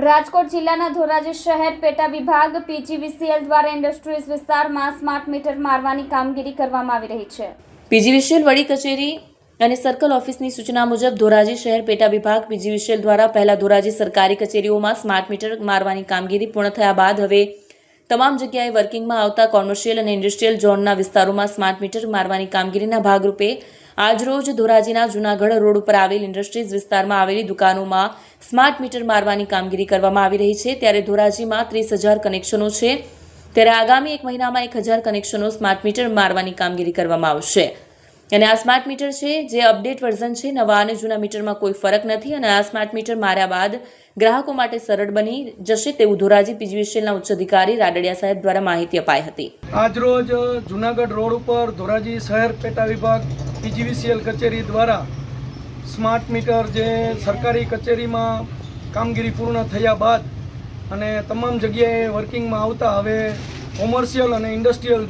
રાજકોટ જિલ્લાના ધોરાજી શહેર પેટા વિભાગ પીજીવીસીએલ દ્વારા ઇન્ડસ્ટ્રીઝ વિસ્તારમાં સ્માર્ટ મીટર મારવાની કામગીરી કરવામાં આવી રહી છે. પીજીવીસીએલ વડી કચેરી અને સર્કલ ઓફિસની સૂચના મુજબ ધોરાજી શહેર પેટા વિભાગ પીજીવીસીએલ દ્વારા પહેલા ધોરાજી સરકારી કચેરીઓમાં સ્માર્ટ મીટર મારવાની કામગીરી પૂર્ણ થયા બાદ હવે તમામ જગ્યાએ વર્કિંગમાં આવતા કોમર્શિયલ અને ઇન્ડસ્ટ્રીયલ ઝોનના વિસ્તારોમાં સ્માર્ટ મીટર મારવાની કામગીરીના ભાગરૂપે આજરોજ ધોરાજીના જૂનાગઢ રોડ ઉપર આવેલ ઇન્ડસ્ટ્રીઝ વિસ્તારમાં આવેલી દુકાનોમાં સ્માર્ટ મીટર મારવાની કામગીરી કરવામાં આવી રહી છે. ત્યારે ધોરાજીમાં ત્રીસ હજાર કનેક્શનો છે. ત્યારે આગામી એક મહિનામાં એક હજાર કનેક્શનો સ્માર્ટ મીટર મારવાની કામગીરી કરવામાં આવશે. અને આ સ્માર્ટ મીટર છે જે અપડેટ વર્ઝન છે, નવા અને જૂના મીટરમાં કોઈ ફરક નથી અને આ સ્માર્ટ મીટર માર્યા બાદ ગ્રાહકો માટે સરળ બની જશે તેવું ધોરાજી પીજીવીસીએલના ઉચ્ચ અધિકારી રાડડિયા સાહેબ દ્વારા માહિતી અપાઈ હતી. આજરોજ જુનાગઢ રોડ ઉપર ધોરાજી શહેર પેટા વિભાગ પીજીવીસીએલ કચેરી દ્વારા સ્માર્ટ મીટર જે સરકારી કચેરીમાં કામગીરી પૂર્ણ થયા બાદ અને તમામ જગ્યાએ વર્કિંગમાં આવતા હવે કોમર્શિયલ અને ઇન્ડસ્ટ્રીયલ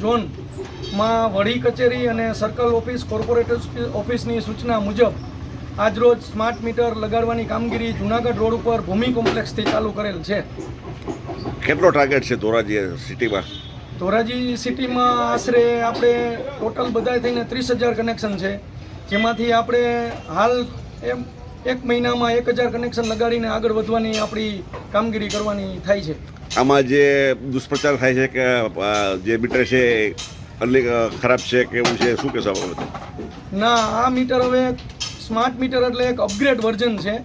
ઝોનમાં વડી કચેરી અને સર્કલ ઓફિસ કોર્પોરેટ ઓફિસની સૂચના મુજબ આજરોજ સ્માર્ટ મીટર લગાડવાની કામગીરી જુનાગઢ રોડ ઉપર ભૂમિ કોમ્પ્લેક્સથી ચાલુ કરેલ છે. કેટલો ટાર્ગેટ છે ધોરાજી સિટીમાં? ધોરાજી સિટીમાં આશરે આપણે ટોટલ બધા થઈને ત્રીસ હજાર કનેક્શન છે. જેમાંથી આપણે હાલ એમ એક મહિનામાં એક હજાર કનેક્શન લગાડીને આગળ વધવાની આપણી કામગીરી કરવાની થાય છે. આમાં જે દુષ્પ્રચાર થાય છે કે જે મીટર છે એ અલી ખરાબ છે કે એવું છે, શું કહેશો બાબતે ના, આ મીટર હવે સ્માર્ટ મીટર એટલે એક અપગ્રેડ વર્ઝન છે.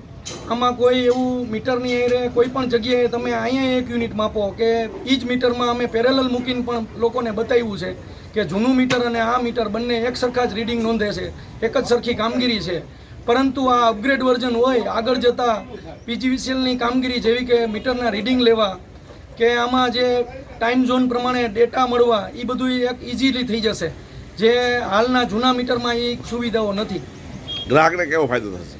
આમાં કોઈ એવું મીટરની એરે કોઈ પણ જગ્યાએ તમે અહીંયા એક યુનિટ માપો કે એ જ મીટરમાં અમે પેરેલલ મૂકીને પણ લોકોને બતાવ્યું છે કે જૂનું મીટર અને આ મીટર બંને એક સરખા જ રીડિંગ નોંધે છે, એક જ સરખી કામગીરી છે. પરંતુ આ અપગ્રેડ વર્ઝન હોય, આગળ જતાં પીજીવીસીએલની કામગીરી જેવી કે મીટરના રીડિંગ લેવા કે આમાં જે ટાઈમ ઝોન પ્રમાણે ડેટા મળવા એ બધું એક ઇઝીલી થઈ જશે. જે હાલના જૂના મીટરમાં એ સુવિધાઓ નથી. ગ્રાહકને કેવો ફાયદો થશે?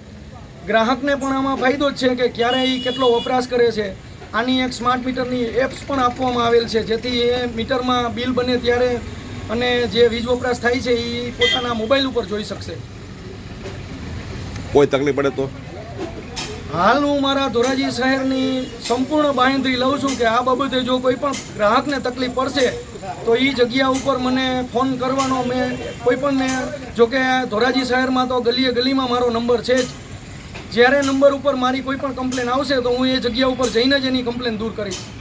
ગ્રાહકને પણ આમાં ફાયદો જ છે કે ક્યારે એ કેટલો વપરાશ કરે છે. આની એક સ્માર્ટ મીટરની એપ્સ પણ આપવામાં આવેલ છે જેથી એ મીટરમાં બિલ બને ત્યારે અને જે વીજ વપરાશ થાય છે એ પોતાના મોબાઈલ ઉપર જોઈ શકશે. કોઈ તકલીફ પડે તો? હાલ હું મારા ધોરાજી શહેરની સંપૂર્ણ બાંહેધરી લઉં છું કે આ બાબતે જો કોઈ પણ ગ્રાહકને તકલીફ પડશે, તો એ જગ્યા ઉપર મને ફોન કરવાનો મેં કોઈ પણને જો કે ધોરાજી શહેરમાં તો ગલીએ ગલીમાં મારો નંબર છે જ. જ્યારે નંબર ઉપર મારી કોઈ પણ કમ્પ્લેન આવશે, તો હું એ જગ્યા ઉપર જઈને જ એની કમ્પ્લેન દૂર કરીશ.